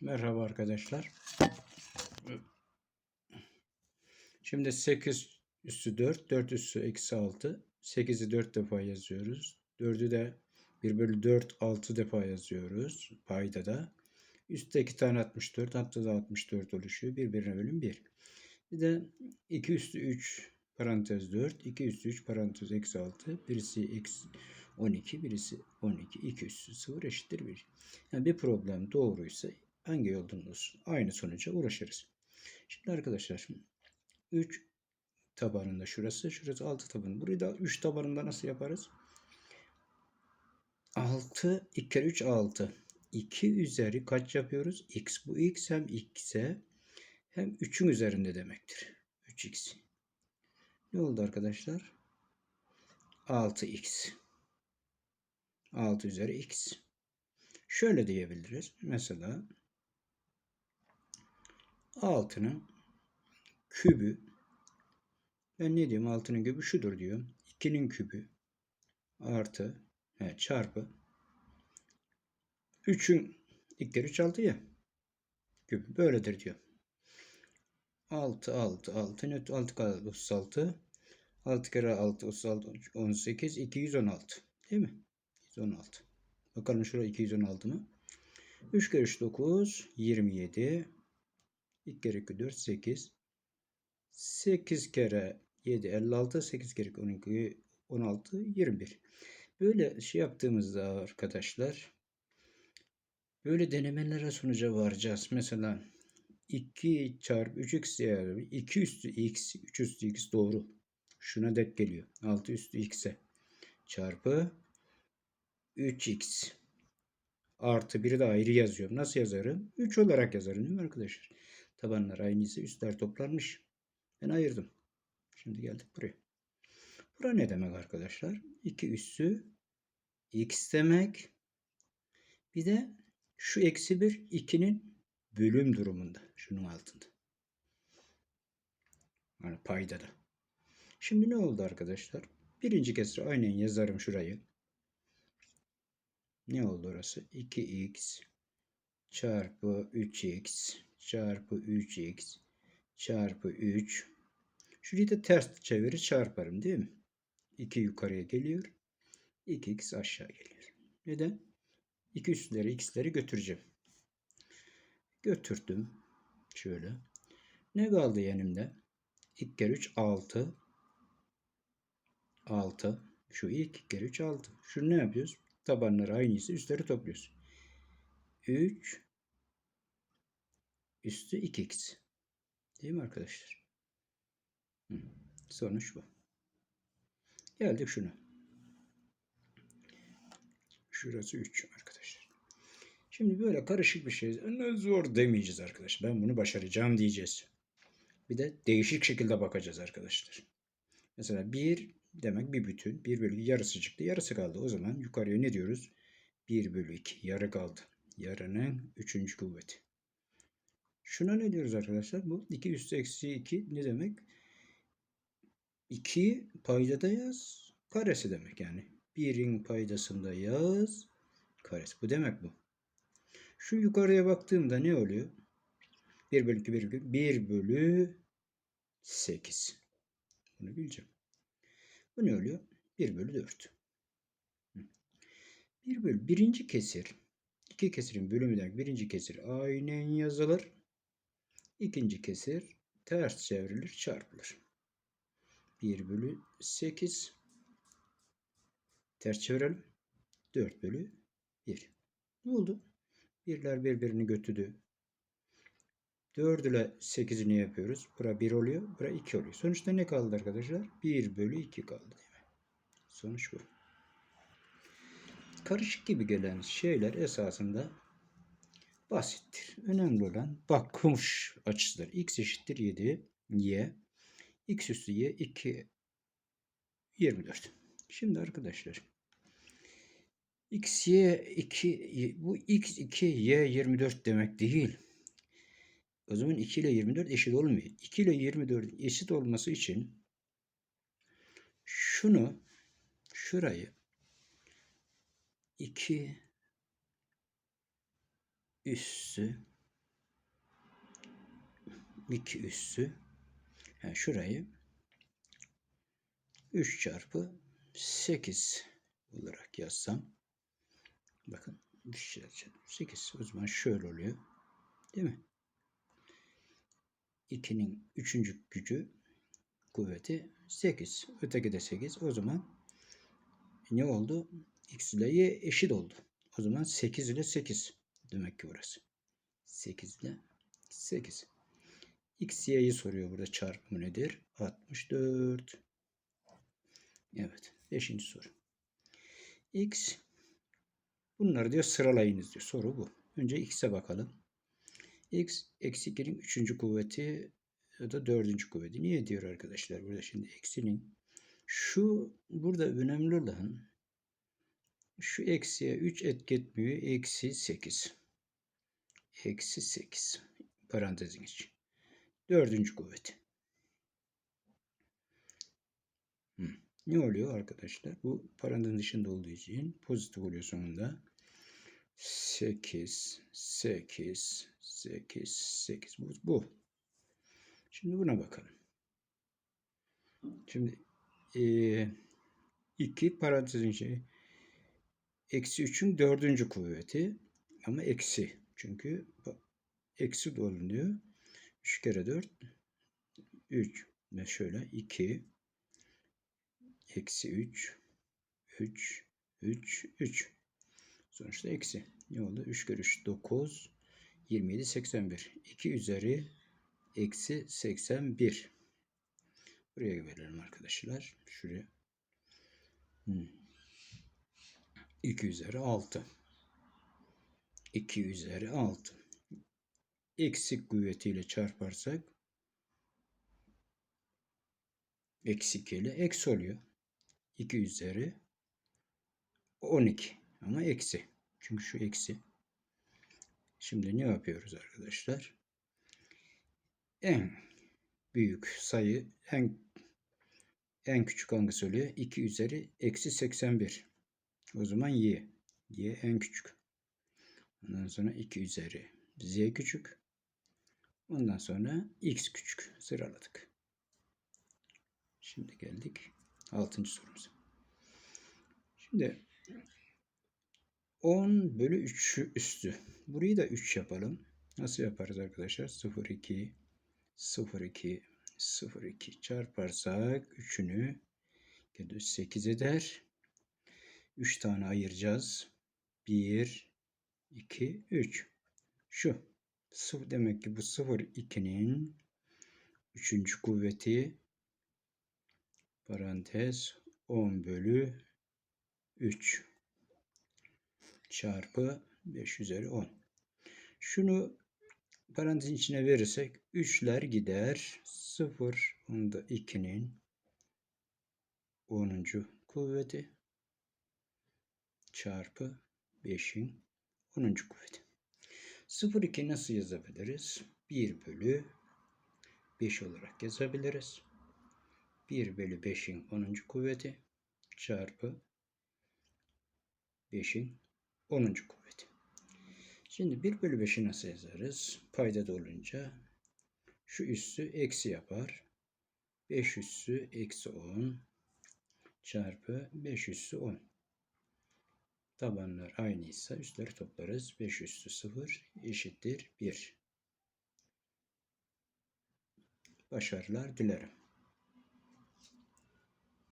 Merhaba arkadaşlar. Şimdi 8 üssü 4, 4 üssü eksi 6. 8'i 4 defa yazıyoruz. 4'ü de 1 bölü 4, 6 defa yazıyoruz. Payda da. Üstte 2 tane 64, altta da 64 oluşuyor. Birbirine bölüm 1. Bir de 2 üstü 3 parantez 4, 2 üstü 3 parantez eksi 6. Birisi eksi 12, birisi 12. 2 üstü 0 eşittir 1. Yani bir problem doğruysa hangi yoldan olsun aynı sonuca ulaşırız. Şimdi arkadaşlar 3 tabanında şurası, şurası 6 tabanı. Burayı da 3 tabanında nasıl yaparız? 6, 2 kere 3 6. 2 üzeri kaç yapıyoruz? X. Bu X hem X'e hem 3'ün üzerinde demektir. 3X. Ne oldu arkadaşlar? 6X. 6 üzeri X. Şöyle diyebiliriz. Mesela 6'nın kübü ben ne diyorum 6'nın kübü şudur diyorum. 2'nin kübü artı he, çarpı 3'ün ilk kere 3 6 ya. Kübü böyledir diyor. 6 6 6 net 6 kere 36 6 kere 6 36 18 216 değil mi? 216. Bakalım şurada 216 mı? 3 kere 3 9 27 2 kere 2 4 8 8 kere 7 56 8 kere 12 16 21 böyle şey yaptığımızda arkadaşlar böyle denemelere sonuca varacağız mesela 2 çarpı 3x yani 2 üstü x 3 üstü x doğru şuna denk geliyor 6 üstü x'e çarpı 3x artı biri de ayrı yazıyorum. Nasıl yazarım? 3 olarak yazarım değil mi arkadaşlar? Tabanlar aynıysa üstler toplanmış. Ben ayırdım. Şimdi geldik buraya. Bura ne demek arkadaşlar? 2 üssü x demek. Bir de şu eksi 1 2'nin bölüm durumunda. Şunun altında. Yani payda da. Şimdi ne oldu arkadaşlar? Birinci kesre aynen yazarım şurayı. Ne oldu orası? 2x çarpı 3x çarpı 3x çarpı 3. Şurayı da ters çevirir çarparım değil mi? 2 yukarıya geliyor. 2x aşağı geliyor. Neden? 2 üstleri x'leri götüreceğim. Götürdüm. Şöyle. Ne kaldı yanımda? 2 kere 3 6. 6. Şu 2 kere 3 6. Şunu ne yapıyoruz? Tabanları aynıysa üstleri topluyoruz. 3 üstü 2x. Değil mi arkadaşlar? Hı. Sonuç bu. Geldik şuna. Şurası 3 arkadaşlar. Şimdi böyle karışık bir şey. Ne zor demeyeceğiz arkadaşlar. Ben bunu başaracağım diyeceğiz. Bir de değişik şekilde bakacağız arkadaşlar. Mesela 1 demek bir bütün. 1 bölü yarısı çıktı. Yarısı kaldı. O zaman yukarıya ne diyoruz? 1 bölü 2. Yarı kaldı. Yarının 3. kuvveti. Şuna ne diyoruz arkadaşlar? Bu 2 üstü eksi 2 ne demek? 2 paydada yaz. Karesi demek yani. 1'in paydasında yaz. Karesi. Bu demek bu. Şu yukarıya baktığımda ne oluyor? 1 bölü 2 1 bölü 1 bölü 8. Bunu bileceğim. Bu ne oluyor? 1 bölü 4. 1 bölü birinci kesir. İki kesirin bölümü demek birinci kesir aynen yazılır. İkinci kesir ters çevrilir çarpılır. 1 bölü 8 ters çevirelim. 4 bölü 1. Ne oldu? Birler birbirini götürdü. 4 ile 8'i ne yapıyoruz? Bura 1 oluyor. Bura 2 oluyor. Sonuçta ne kaldı arkadaşlar? 1 bölü 2 kaldı değil mi? Sonuç bu. Karışık gibi gelen şeyler esasında basittir. Önemli olan bakmış açısıdır. X eşittir 7. Y. X üstü Y 2 24. Şimdi arkadaşlar X, Y 2 bu X 2 Y 24 demek değil. O zaman 2 ile 24 eşit olmuyor. 2 ile 24 eşit olması için şunu şurayı 2 üssü 2 üssü. Yani şurayı 3 çarpı 8 olarak yazsam. Bakın 3 çarpı 8. O zaman şöyle oluyor. Değil mi? 2'nin 3. gücü kuvveti 8. Öteki de 8. O zaman ne oldu? X ile Y eşit oldu. O zaman 8 ile 8. Demek ki burası. 8 ile 8. X, Y'yi soruyor burada çarpımı nedir? 64. Evet. Beşinci soru. X bunları diyor sıralayınız diyor. Soru bu. Önce X'e bakalım. X eksi 2'nin 3. kuvveti ya da 4. kuvveti. Niye diyor arkadaşlar burada şimdi eksinin şu burada önemli olan şu eksiye 3 etki etmiyor. Eksi 8. Eksi 8. Parantezin için. Dördüncü kuvvet. Hmm. Ne oluyor arkadaşlar? Bu parantezin dışında olduğu için pozitif oluyor sonunda. 8, 8, 8, 8. Bu, bu. Şimdi buna bakalım. Şimdi e, 2 parantezin şey eksi 3'ün dördüncü kuvveti ama eksi. Çünkü eksi dolunuyor. 3 kere 4 3 ve şöyle 2 eksi 3 3 3 3 sonuçta eksi. Ne oldu? 3 kere 3 9 27 81 2 üzeri eksi 81 buraya verelim arkadaşlar. Şuraya. Hmm. 2 üzeri 6 2 üzeri 6 eksik kuvvetiyle çarparsak eksi 2 ile eksi oluyor. 2 üzeri 12 ama eksi. Çünkü şu eksi. Şimdi ne yapıyoruz arkadaşlar? En büyük sayı en en küçük hangisi oluyor? 2 üzeri eksi 81. O zaman y. y en küçük. Ondan sonra 2 üzeri z küçük. Ondan sonra x küçük sıraladık. Şimdi geldik 6. sorumuza. Şimdi 10 bölü 3 üstü. Burayı da 3 yapalım. Nasıl yaparız arkadaşlar? 0, 2, 0, 2, 0, 2 çarparsak 3'ünü 8 eder. 3 tane ayıracağız. 1, 2, 3. Şu. Sıfır demek ki bu 0 2'nin 3. kuvveti parantez 10 bölü 3 çarpı 5 üzeri 10. Şunu parantezin içine verirsek 3'ler gider. 0 onda 2'nin 10. kuvveti çarpı 5'in 10. kuvveti. 0,2 nasıl yazabiliriz? 1 bölü 5 olarak yazabiliriz. 1 bölü 5'in 10. kuvveti çarpı 5'in 10. kuvveti. Şimdi 1 bölü 5'i nasıl yazarız? Payda da olunca şu üssü eksi yapar. 5 üssü eksi 10 çarpı 5 üssü 10. Tabanlar aynıysa üstleri toplarız. 5 üstü 0 eşittir 1. Başarılar dilerim.